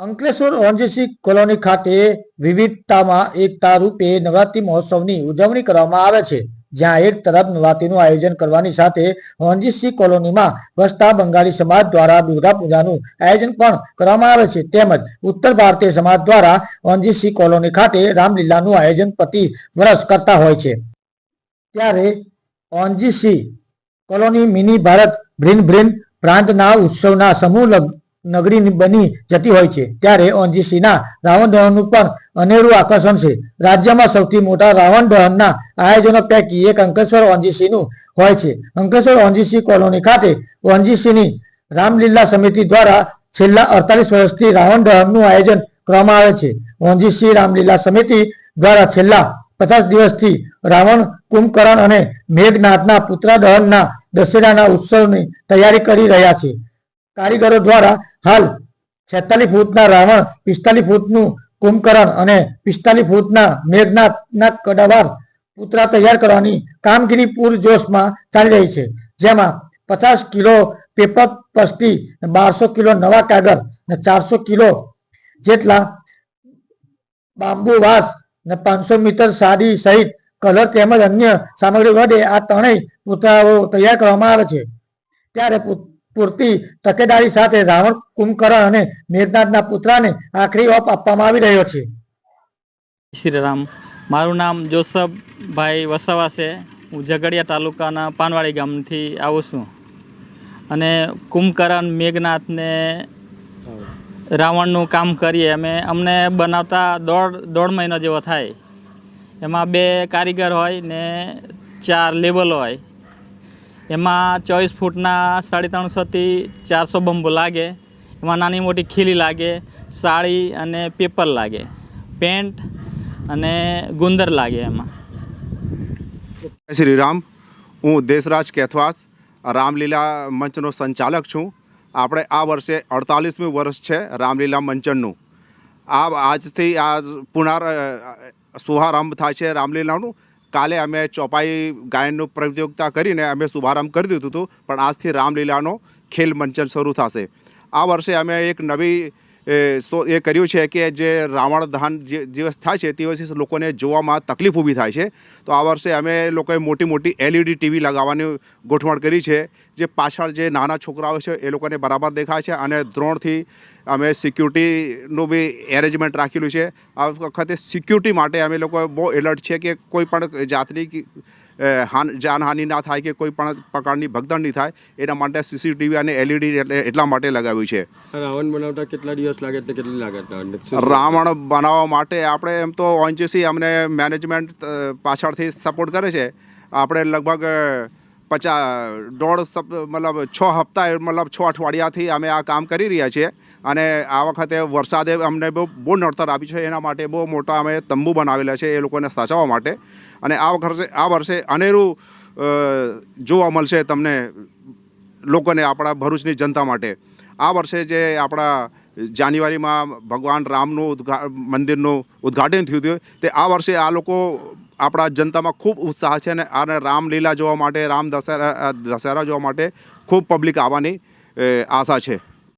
Ankleshwar ઓનજીસી colony ખાતે વિવિધતામાં એકતા રૂપે નવરાત્રી મહોત્સવની ઉજવણી કરવામાં આવે છે, જ્યાં એક તરફ નવરાત્રીનું આયોજન કરવાની સાથે ઓનજીસી કોલોનીમાં વસતા બંગાળી સમાજ દ્વારા દુર્ગા પૂજાનું આયોજન પણ કરવામાં આવે છે. તેમજ ઉત્તર ભારતીય સમાજ દ્વારા ઓનજીસી કોલોની ખાતે રામલીલાનું આયોજન પ્રતિ વર્ષ કરતા હોય છે. ત્યારે ઓનજીસી કોલોની મિની ભારત ભ્રિન ભ્રિન પ્રાંતના ઉત્સવના સમૂહ નગરી બની જતી હોય છે. ત્યારે ઓએનજીસીના રાવણ દહનનું પણ અનેરું આકર્ષણ છે. રાજ્યમાં સૌથી મોટા રાવણ દહનના આયોજનો પૈકી એક અંકલેશ્વર ઓનજીસીનું હોય છે. અંકલેશ્વર ઓનજીસી કોલોની ખાતે ઓનજીસીની રામલીલા સમિતિ દ્વારા છેલ્લા અડતાલીસ વર્ષથી રાવણ દહનનું આયોજન કરવામાં આવે છે. ઓનજીસી રામલીલા સમિતિ દ્વારા છેલ્લા પચાસ દિવસથી રાવણ કુંભકરણ અને મેઘનાથના પુત્ર દહનના દશેરાના ઉત્સવની તૈયારી કરી રહ્યા છે. કારીગરો દ્વારા હાલ છેતાલીસ ફૂટના રાવણ, પિસ્તાલીસ ફૂટનું કુંભકરણ અને પિસ્તાલીસ ફૂટના મેઘનાથના કડાવાર પુતળા તૈયાર કરવાની કામગીરી પૂરજોશમાં ચાલી રહી છે. જેમાં પચાસ કિલો પેપર પસ્તી, બારસો કિલો નવા કાગળ ને ચારસો કિલો જેટલા બાંબુ વાસ ને પાંચસો મીટર સાડી સહિત કલર તેમજ અન્ય સામગ્રી વડે આ ત્રણેય પુતળાઓ તૈયાર કરવામાં આવે છે. ત્યારે પૂરતી તકેદારી સાથે રાવણ કુંભકરણ અને મેઘનાથના પુત્રાને આખરી ઓપ આપવામાં આવી રહ્યો છે. શ્રી રામ. મારું નામ જોસફભાઈ વસાવા છે. હું ઝઘડિયા તાલુકાના પાનવાડી ગામથી આવું છું. અને કુંભકરણ, મેઘનાથને રાવણનું કામ કરીએ. અમે અમને બનાવતા દોઢ દોઢ મહિનો જેવો થાય. એમાં બે કારીગર હોય ને ચાર લેબલ હોય. એમાં ચોવીસ ફૂટના સાડી ત્રણસોથી ચારસો બંબુ લાગે. એમાં નાની મોટી ખીલી લાગે સાડી અને પેપર લાગે પેન્ટ અને ગુંદર લાગે એમાં. શ્રી રામ. હું દેશરાજ કેથવાસ રામલીલા મંચનો સંચાલક છું. આપણે આ વર્ષે અડતાલીસમી વર્ષ છે રામલીલા મંચનનું. આ આજથી આ પુનર અ, શુભારંભ થાય છે રામલીલાનું. કાલે અમે ચોપાઈ ગાયનનું પ્રતિયોગિતા કરીને અમે શુભારંભ કરી દીધું હતું, પણ આજથી રામલીલાનો ખેલ મંચન શરૂ થશે. આ વર્ષે અમે એક નવી એ કર્યું છે કે જે રાવણ દહન જે દિવસ થાય છે તે દિવસે લોકોને જોવામાં તકલીફ ઊભી થાય છે. તો આ વર્ષે અમે લોકોએ મોટી મોટી એલઈડી ટીવી લગાવવાની ગોઠવણ કરી છે. જે પાછળ જે નાના છોકરાઓ છે એ લોકોને બરાબર દેખાય છે અને દ્રોણથી અમે સિક્યુરિટીનું બી એરેન્જમેન્ટ રાખેલું છે. આ વખતે સિક્યુરિટી માટે અમે લોકો બહુ એલર્ટ છે કે કોઈ પણ જાતની જાનહાનિ ના થાય કે કોઈ પણ પ્રકારની ભગદડ નહીં થાય એના માટે સીસીટીવી અને એલઈડી એટલા માટે લગાવ્યું છે. રાવણ બનાવતા કેટલા દિવસ લાગે એટલે કેટલી લાગે? રાવણ બનાવવા માટે આપણે એમ તો ઓએનજીસી અમને મેનેજમેન્ટ પાછળથી સપોર્ટ કરે છે. આપણે લગભગ પચાસ દોઢ મતલબ છ હપ્તા મતલબ છ અઠવાડિયાથી અમે આ કામ કરી રહ્યા છીએ. અને આ વખતે વરસાદે અમને બહુ બહુ નડતર આપી છે. એના માટે બહુ મોટા અમે તંબુ બનાવેલા છે એ લોકોને સાચવવા માટે. અને આ વખતે, આ વર્ષે અનેરું જોવા મળશે તમને લોકોને આપણા ભરૂચની જનતા માટે. આ વર્ષે જે આપણા જાન્યુઆરીમાં ભગવાન રામનું ઉદ્ઘા, મંદિરનું ઉદ્ઘાટન થયું હતું, તે આ વર્ષે આ લોકો આપણા જનતામાં ખૂબ ઉત્સાહ છે અને આને રામલીલા જોવા માટે, રામ દશેરા દશેરા જોવા માટે ખૂબ પબ્લિક આવવાની આશા છે.